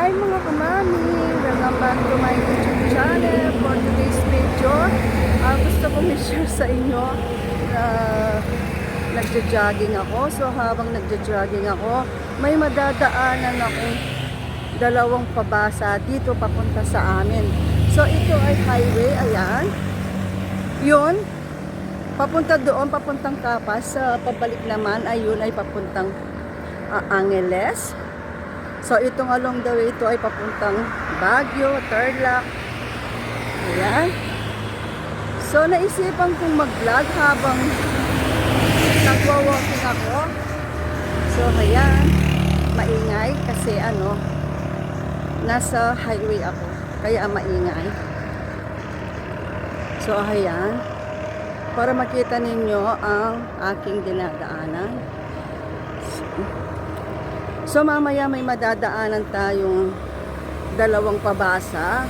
Hi mga kamami! Welcome back to my YouTube channel for today's video. Ah, gusto kong i-share sa inyo na nagja-jogging ako. So habang nagja-jogging ako, may madadaanan akong dalawang pabasa dito papunta sa amin. So ito ay highway, ayan. Yun, papunta doon, papuntang Kapas. Sa pabalik naman, ayun ay papuntang ah, Angeles. So itong along the way ito ay papuntang Baguio, Tarlac. Ayan. So naisipan kong mag-vlog habang nagwa-walking ako. So ayan, maingay kasi ano, nasa highway ako. Kaya maingay. So ayan, para makita ninyo ang aking dinadaanan. So mamaya may madadaanan tayong dalawang pabasa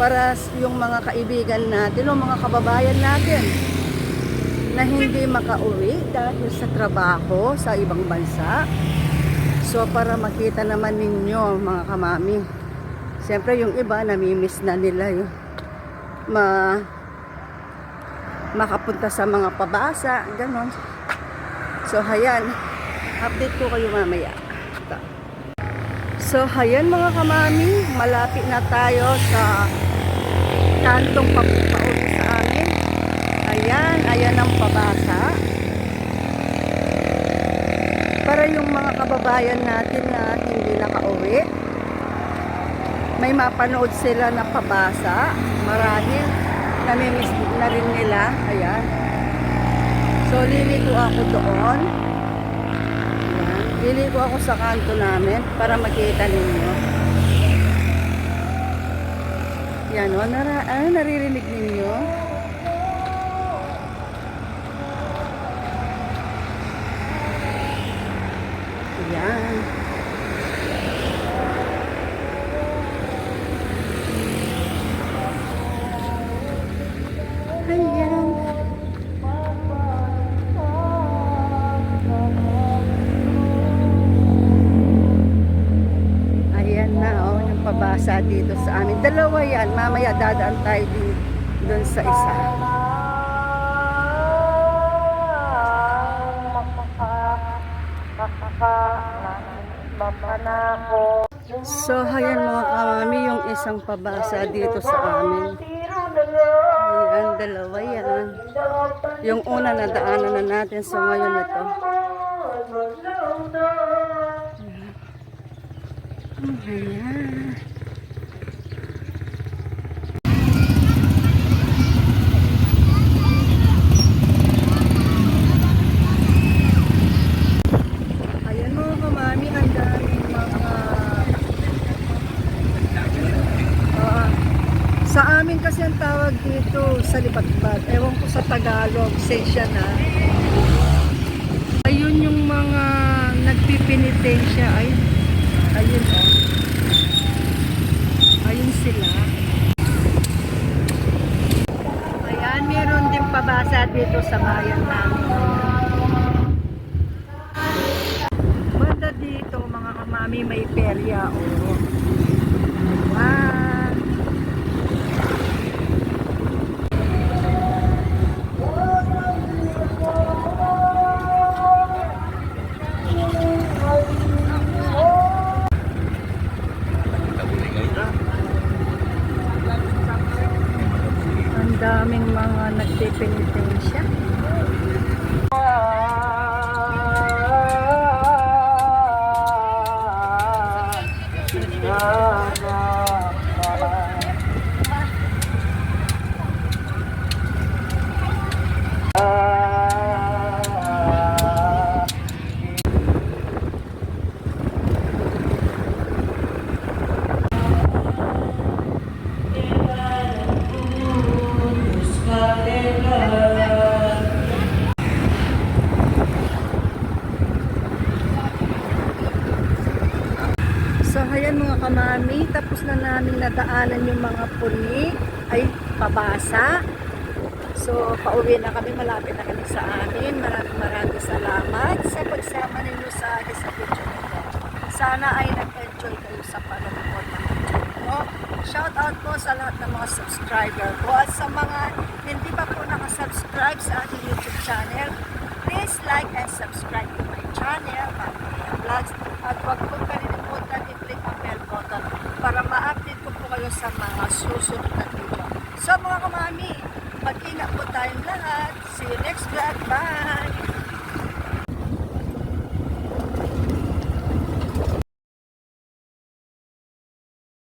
para yung mga kaibigan natin o mga kababayan natin na hindi makauwi dahil sa trabaho sa ibang bansa. So para makita naman ninyo mga kamami. Siyempre yung iba namimiss na nila yung ma makapunta sa mga pabasa, ganon. So hayan, update ko kayo mamaya. So, ayan mga kamami, malapit na tayo sa kantong papunta sa amin. Ayan, ayan ang pabasa. Para yung mga kababayan natin na hindi nakauwi, may mapanood sila na pabasa. Marahil namimiss na rin nila. Ayan. So, liliko ako doon. Ayan. Liliko ako sa kanto namin para makita ninyo. Yan o, nara, ah, naririnig ninyo. Pabasa dito sa amin. Dalawa yan. Mamaya dadaan tayo din doon sa isa. So, ayan mga kamami, yung isang pabasa dito sa amin. Ayan, dalawa yan. Yung una na daanan na natin, so ngayon ito. Ayan mga kamami, ang daming mga Ah, sa amin kasi ang tawag dito sa libatbat. Ewan ko sa Tagalog, sensya na. Ayun yung mga nagpipinitensya. Ay, ayun o. Ayun sila. Ayan, meron din pabasa dito sa bayan namin. Banda dito mga kamami may perya o. Ah. Ang mga nagpipinitensya. mga mami, tapos na namin nadaanan yung mga puni, ay pabasa. So, pauwi na kami, malapit na kami sa amin. Maraming maraming salamat sa pagsama ninyo sa akin sa video nito. Sana ay nag-enjoy kayo sa panonood ng video ko. Shout out po sa lahat ng mga subscriber ko at sa mga hindi pa po nakasubscribe sa aking YouTube channel, please like and subscribe Happy na po tayong lahat. See you next vlog. Bye!